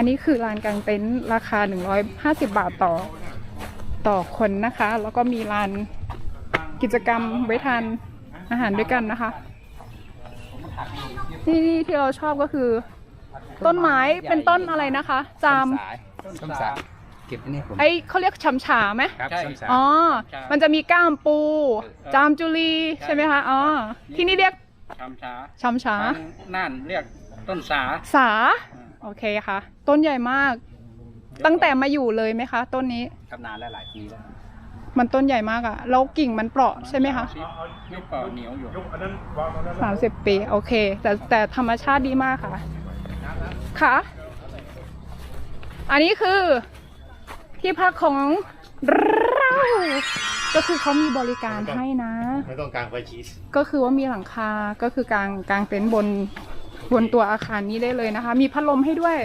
อันนี้คือลานกลางเต็นท์ราคา 150 บาทต่อต่อคนนะคะ แล้วก็มีลานกิจกรรมไว้ทานอาหารด้วยกันนะคะที่นี่ที่เราชอบก็คือ ต้นไม้เป็นต้นอะไรนะคะ จามส้มสายเก็บอันนี้ผมไอเขาเรียกฉำฉาไหมครับส้มสายอ๋อใช่มันจะมีก้ามปูเออจามจุลีใช่ไหมคะอ๋อที่นี่เรียกชำชาฉำฉาทางน่านเรียกต้นสาสา โอเคค่ะ ต้นใหญ่มาก ตั้งแต่มาอยู่เลยไหมคะ ต้นนี้ทำนานแล้วหลายปีแล้วมันต้นใหญ่มากอะแล้วกิ่งมันเปราะใช่ไหมคะยุบเปล่าเหนียวอยู่สามสิบปีโอเค แต่แต่ธรรมชาติดีมากค่ะ ค่ะ อันนี้คือ ที่พักของเราก็คือเขามีบริการให้นะ ไม่ต้องกลางไฟชีสก็คือว่ามีหลังคา ก็คือกางกางเต็นท์บน บนตัวอาคารนี้ได้เลยนะคะ มีพัดลมให้ด้วย